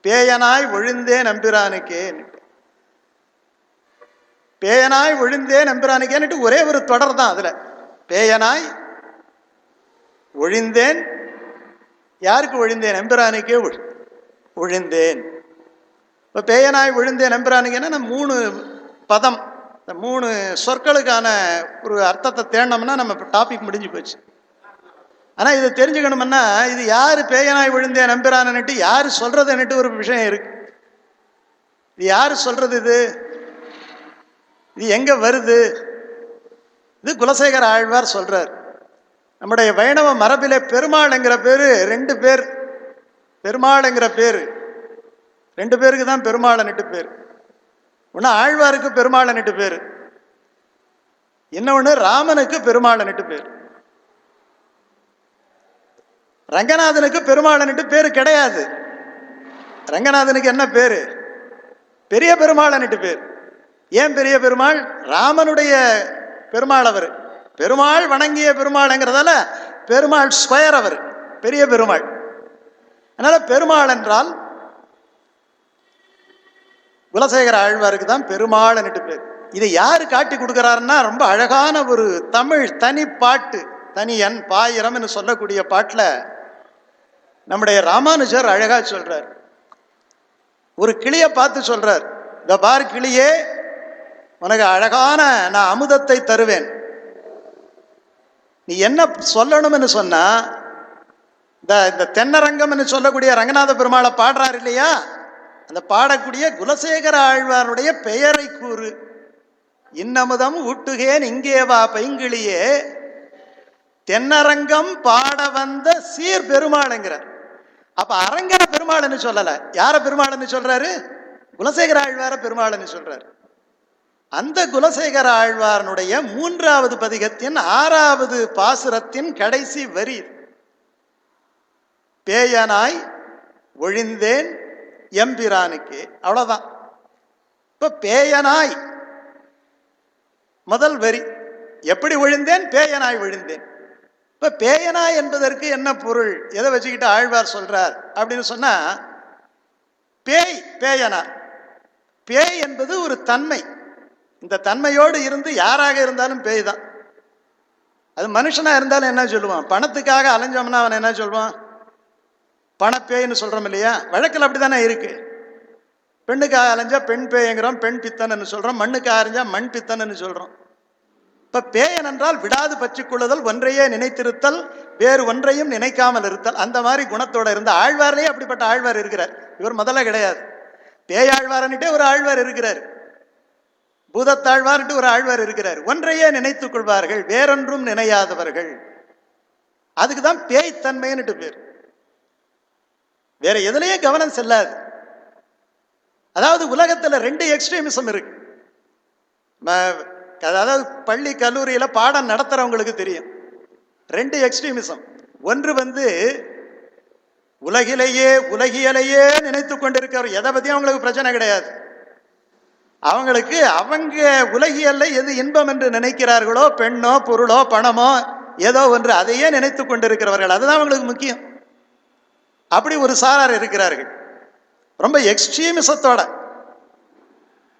பேயனாய் ஒழுந்தே நம்பிரானுக்கே பேயனாய் ஒழிந்தேன் நம்பிரானுக்கேன்னுட்டு ஒரே ஒரு தொடர் தான் அதுல. பேயனாய் ஒழிந்தேன் யாருக்கு ஒழிந்தேன்? எம்பிரானுக்கே ஒழி- ஒழிந்தேன். இப்போ பேயனாய் விழுந்தேன் நம்புறானுங்கன்னா நம்ம மூணு பதம் இந்த மூணு சொற்களுக்கான ஒரு அர்த்தத்தை தேடினோம்னா நம்ம டாபிக் முடிஞ்சு போச்சு. ஆனால் இதை தெரிஞ்சுக்கணும்னா இது யார் பேயனாய் விழுந்தே நம்புறான்னுட்டு யார் சொல்கிறதுன்னுட்டு ஒரு விஷயம் இருக்கு. இது யார் சொல்கிறது இது? இது எங்கே வருது? இது குலசேகர ஆழ்வார் சொல்கிறார் நம்முடைய வைணவ மரபிலே பெருமாள்ங்கிற பேர் ரெண்டு பேர். பெருமாள்ங்கிற பேர். ரெண்டு பேருக்கு தான் பெருமாளன்னுட்டு பேர். ஒன்று ஆழ்வாருக்கு பெருமாளன்னுட்டு பேர். இன்னொன்று ராமனுக்கு பெருமாளன்னுட்டு பேர். ரங்கநாதனுக்கு பெருமாளனுட்டு பேர் கிடையாது. ரங்கநாதனுக்கு என்ன பேர்? பெரிய பெருமாளனுட்டு பேர். ஏன் பெரிய பெருமாள்? ராமனுடைய பெருமாள் அவர். பெருமாள் வணங்கிய பெருமாள்ங்கிறதால பெருமாள் ஸ்கொயர் அவர். பெரிய பெருமாள். அதனால் பெருமாள் என்றால் குலசேகர ஆழ்வாருக்கு தான் பெருமாள்னுட்டு பேர். இதை யார் காட்டி கொடுக்குறாருன்னா ரொம்ப அழகான ஒரு தமிழ் தனி பாட்டு தனியன் பாயிரம்னு சொல்லக்கூடிய பாட்டில் நம்முடைய ராமானுஜர் அழகா சொல்றார். ஒரு கிளியை பார்த்து சொல்றார் இந்த பார் கிளியே உனக்கு அழகான நான் அமுதத்தை தருவேன். நீ என்ன சொல்லணும்னு சொன்னா இந்த இந்த தென்னரங்கம்னு சொல்லக்கூடிய ரங்கநாத பெருமாளை பாடுறார் இல்லையா? அந்த பாடக்கூடிய குலசேகர ஆழ்வாருடைய பெயரை கூறு. இன்னமுதம் ஊட்டுகேன் இங்கே வா பைங்கிளியே தென்னரங்கம் பாட வந்த சீர் பெருமாளுங்கிறார். அப்ப அரங்கர பெருமாள்னு சொல்லல. யார பெருமாள்னு சொல்றாரு? குலசேகர ஆழ்வார பெருமாள்னு சொல்றாரு. அந்த குலசேகர ஆழ்வாரனுடைய மூன்றாவது பதிகத்தின் ஆறாவது பாசுரத்தின் கடைசி வரி பேயனாய் ஒழிந்தேன் எம்பிரானுக்கு. அவ்வளவுதான். இப்ப பேயனாய் முதல் வரி. எப்படி விழுந்தேன் பேயனாய் விழுந்தேன் இப்போ பேயனா என்பதற்கு என்ன பொருள்? எதை வச்சுக்கிட்டு ஆழ்வார் சொல்கிறார் அப்படின்னு சொன்னால் பேய் பேயனா. பேய் என்பது ஒரு தன்மை. இந்த தன்மையோடு இருந்து யாராக இருந்தாலும் பேய் தான். அது மனுஷனாக இருந்தாலும் என்ன சொல்லுவான்? பணத்துக்காக அலைஞ்சோம்னா அவன் என்ன சொல்லுவான்? பணப்பேய்னு சொல்கிறோம் இல்லையா? வழக்கில் அப்படி தானே இருக்குது பெண்ணுக்காக அலைஞ்சால் பெண் பேய்ங்கிறோம் பெண் பித்தன்னு சொல்கிறோம் மண்ணுக்காக அரைஞ்சா மண் பித்தன்னு சொல்கிறோம் இப்ப பேயன் என்றால் விடாது பற்றிக்கொள்ளுதல் ஒன்றையே நினைத்திருத்தல் வேறு ஒன்றையும் நினைக்காமல் இருத்தல். அந்த மாதிரி குணத்தோட இருந்த ஆழ்வார்லேயே அப்படிப்பட்ட ஆழ்வார் இருக்கிறார். இவர் முதல்ல கிடையாது. பேயாழ்வார்ன்னுட்டே ஒரு ஆழ்வார் இருக்கிறார். பூதத்தாழ்வார்ன்ட்டு ஒரு ஆழ்வார் இருக்கிறார். ஒன்றையே நினைத்துக் கொள்வார்கள் வேறொன்றும் நினையாதவர்கள். அதுக்கு தான் பேய்த்தன்மைன்னுட்டு பேர். வேற எதுலயும் கவனம் செல்லாது. அதாவது உலகத்துல ரெண்டு எக்ஸ்ட்ரீமிசம் இருக்கு. அதாவது பள்ளி கல்லூரியில் பாடம் நடத்துகிறவங்களுக்கு தெரியும். ரெண்டு எக்ஸ்ட்ரீமிசம் ஒன்று வந்து உலகிலேயே உலகியலையே நினைத்து கொண்டிருக்கிறவர். எதை பற்றியும் அவங்களுக்கு பிரச்சனை கிடையாது. அவங்களுக்கு அவங்க உலகியல்ல எது இன்பம் என்று நினைக்கிறார்களோ பெண்ணோ பொருளோ பணமோ ஏதோ ஒன்று அதையே நினைத்து கொண்டிருக்கிறவர்கள். அதுதான் அவங்களுக்கு முக்கியம். அப்படி ஒரு சாரார் இருக்கிறார்கள். ரொம்ப எக்ஸ்ட்ரீமிசத்தோட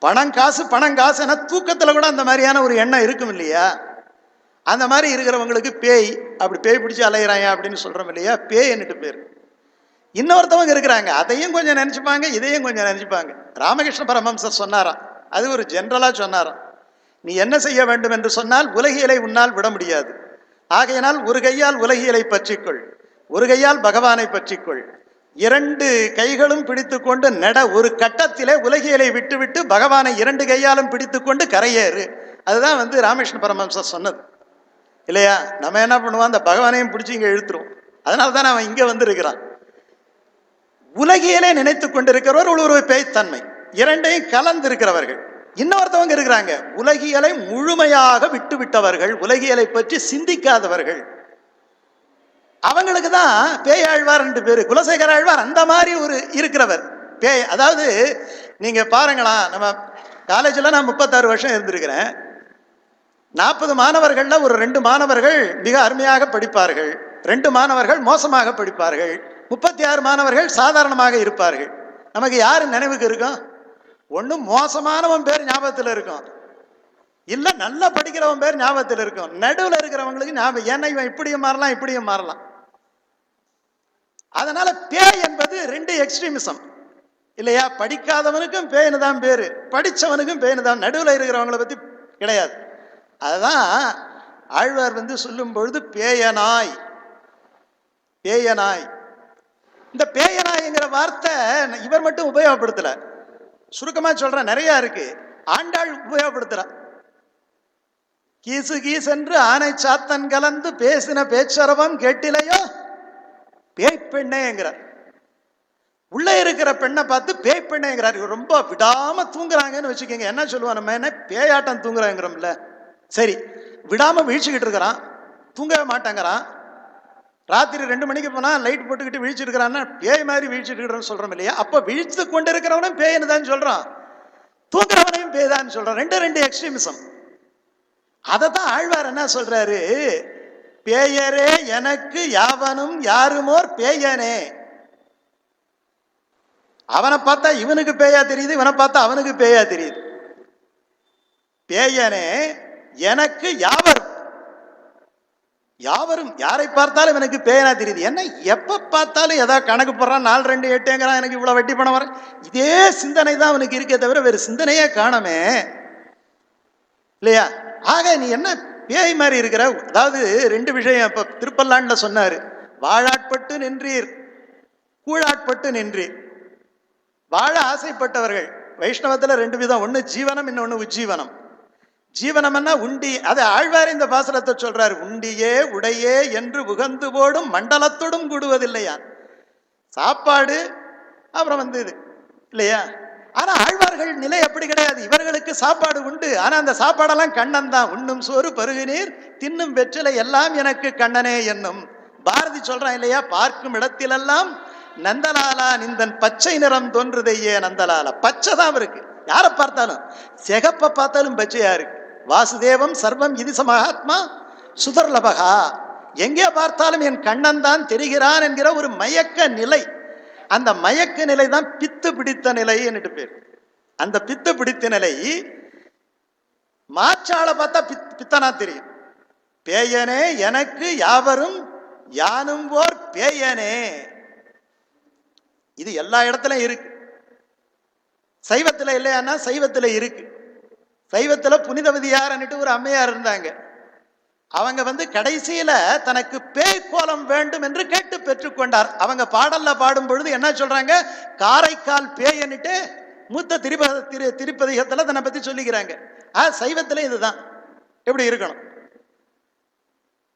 பணம் காசு பணம் காசு என தூக்கத்தில் கூட அந்த மாதிரியான ஒரு எண்ணம் இருக்கும் இல்லையா? அந்த மாதிரி இருக்கிறவங்களுக்கு பேய் அப்படி பேய் பிடிச்சி அலையிறாங்க அப்படின்னு சொல்கிறோம் இல்லையா? பேய் என்னட்டு பேர். இன்னொருத்தவங்க இருக்கிறாங்க. அதையும் கொஞ்சம் நினச்சிப்பாங்க இதையும் கொஞ்சம் நினச்சிப்பாங்க. ராமகிருஷ்ண பரமம்சர் சொன்னாராம். அது ஒரு ஜென்ரலாக சொன்னாராம். நீ என்ன செய்ய வேண்டும் என்று சொன்னால் உலகியலை உன்னால் விட முடியாது. ஆகையினால் ஒரு கையால் உலகியலை பற்றிக்கொள். ஒரு கையால் பகவானை பற்றிக்கொள். இரண்டு கைகளும் பிடித்துக்கொண்டு நட ஒரு கட்டத்திலே உலகியலை விட்டுவிட்டு பகவானை இரண்டு கையாலும் பிடித்துக்கொண்டு கரையேறு. அதுதான் வந்து ராமகிருஷ்ண பரமஹம்சர் சொன்னது. இல்லையா? நம்ம என்ன பண்ணுவோம்? அந்த பகவானையும் பிடிச்சி இங்கே இழுத்துருவோம். அதனால தான் அவன் இங்கே வந்திருக்கிறான். உலகியலே நினைத்து கொண்டிருக்கிறவர் ஒரு பேய்த்தன்மை. இரண்டையும் கலந்து இருக்கிறவர்கள் இன்னொருத்தவங்க இருக்கிறாங்க. உலகியலை முழுமையாக விட்டு விட்டவர்கள் உலகியலை பற்றி சிந்திக்காதவர்கள். அவங்களுக்கு தான் பேயாழ்வார் ரெண்டு பேர். குலசேகர ஆழ்வார் அந்த மாதிரி ஒரு இருக்கிறவர். பேய் அதாவது நீங்கள் பாருங்களா நம்ம காலேஜில் நான் முப்பத்தாறு வருஷம் இருந்திருக்கிறேன். நாற்பது மாணவர்களில் ஒரு ரெண்டு மாணவர்கள் மிக அருமையாக படிப்பார்கள். ரெண்டு மாணவர்கள் மோசமாக படிப்பார்கள். முப்பத்தி ஆறு மாணவர்கள் சாதாரணமாக இருப்பார்கள். நமக்கு யார் நினைவுக்கு இருக்கும்? ஒன்றும் மோசமானவன் பேர் ஞாபகத்தில் இருக்கும். இல்லை நல்லா படிக்கிறவன் பேர் ஞாபகத்தில் இருக்கும். நடுவில் இருக்கிறவங்களுக்கு ஞாபகம் ஏன்னா இவன் இப்படியும் மாறலாம் இப்படியும் மாறலாம். அதனால பேய் என்பது ரெண்டு எக்ஸ்ட்ரீமிசம் இல்லையா? படிக்காதவனுக்கும் பேய்னு தான் பேரு. படிச்சவனுக்கும் பேய்னு தான் நடுவில் இருக்கிறவங்கள பத்தி கிடையாது. அதுதான் ஆழ்வார் வந்து சொல்லும் பொழுது பேயனாய். பேயனாய். இந்த பேயனாய்ங்கிற வார்த்தை இவர் மட்டும் உபயோகப்படுத்தல. சுருக்கமா சொல்கிறேன் நிறைய இருக்கு. ஆண்டாள் உபயோகப்படுத்துறா கீசு கீசென்று ஆனை சாத்தன் கலந்து பேசின பேச்சரவம் கேட்டிலையோ? பெண்ணேங்கிறார். உள்ளே இருக்கிற பெண்ணை பார்த்து பேய் பெண்ணேங்கிறார். இவர் ரொம்ப விடாம தூங்குறாங்கன்னு வச்சுக்கோங்க. என்ன சொல்லுவான் நம்ம? என்ன? பேயாட்டம் தூங்குறாங்கிறோம்ல. சரி விடாம வீழ்ச்சிக்கிட்டு இருக்கிறான். தூங்கவே மாட்டேங்கிறான். ராத்திரி ரெண்டு மணிக்கு போனா லைட் போட்டுக்கிட்டு வீழ்ச்சிருக்கிறான்னா பேய் மாதிரி வீழ்ச்சிட்டு சொல்கிறோம் சொல்றோம் இல்லையா? அப்ப வீழ்த்து கொண்டு இருக்கிறவனும் பேய்னு தான் சொல்றான். தூங்குறவனையும் பேய் தான் சொல்றான். ரெண்டு ரெண்டு எக்ஸ்ட்ரீமிசம் அதை தான் ஆழ்வார் என்ன சொல்றாரு? பேயரே எனக்கு யாவனும் யாருமோர் பேயனே. அவனை பார்த்தா இவனுக்கு பேயா தெரியுது இவனை பார்த்தா அவனுக்கு பேயா தெரியுது. பேயனே எனக்கு யாவர் யாவரும் யாரை பார்த்தாலும் எனக்கு பேயனா தெரியுது. என்ன எப்ப பார்த்தாலும் ஏதாவது கணக்கு போடுறான் நாலு ரெண்டு எட்டுங்கிறான் எனக்கு இவ்வளவு வட்டி பணம் வர இதே சிந்தனை தான் அவனுக்கு இருக்கே தவிர வேறு சிந்தனையே காணமே. இல்லையா? ஆக நீ என்ன பேய் மாதிரி இருக்கிற அதாவது ரெண்டு விஷயம் இப்போ திருப்பல்லாண்ட சொன்னார். வாழாட்பட்டு நின்றீர் கூழாட்பட்டு நின்றீர். வாழ ஆசைப்பட்டவர்கள் வைஷ்ணவத்தில் ரெண்டு விதம். ஒன்று ஜீவனம் இன்னொன்று உஜ்ஜீவனம். ஜீவனம்னா உண்டி அதை ஆழ்வார் இந்த பாசனத்தை சொல்றாரு. உண்டியே உடையே என்று உகந்து போடும் மண்டலத்தோடும் கூடுவதில்லையா? சாப்பாடு அப்புறம் வந்து இது இல்லையா? ஆனா ஆழ்வார்கள் நிலை அப்படி கிடையாது. இவர்களுக்கு சாப்பாடு உண்டு. ஆனா அந்த சாப்பாடெல்லாம் கண்ணன் தான். உண்ணும் சோறு பருகு நீர் தின்னும் வெற்றிலை எல்லாம் எனக்கு கண்ணனே என்னும். பாரதி சொல்றான் இல்லையா? பார்க்கும் இடத்திலெல்லாம் நந்தலாலா நிந்தன் பச்சை நிறம் தோன்றுதையே நந்தலாலா. பச்சை தான் இருக்கு யாரை பார்த்தாலும்? சிகப்பை பார்த்தாலும் பச்சையா இருக்கு. வாசுதேவம் சர்வம் இது மகாத்மா சுதர்லபகா. எங்கே பார்த்தாலும் என் கண்ணன் தான் தெரிகிறான் என்கிற ஒரு மயக்க நிலை. அந்த மயக்க நிலை தான் பித்து பிடித்த நிலை என்னட்டு பேர். அந்த பித்து பிடித்த நிலை மாற்றால பார்த்தா பித் பித்தனா தெரியும். பேயனே எனக்கு யாவரும் யானும் போர் பேயனே. இது எல்லா இடத்துலயும் இருக்கு. சைவத்துல இல்லையான்னா சைவத்துல இருக்கு. சைவத்துல புனிதவதியார்ன்னுட்டு ஒரு அம்மையார் இருந்தாங்க. அவங்க வந்து கடைசியில தனக்கு பேய் கோலம் வேண்டும் என்று கேட்டு பெற்றுக்கொண்டார் அவங்க பாடல்ல பாடும் பொழுது என்ன சொல்றாங்க? காரைக்கால் பேயன்னுட்டு மூத்த திரிப திரு திருப்பதிகத்தில் தன்னை பத்தி சொல்லிக்கிறாங்க. ஆ சைவத்தில் இதுதான். எப்படி இருக்கணும்?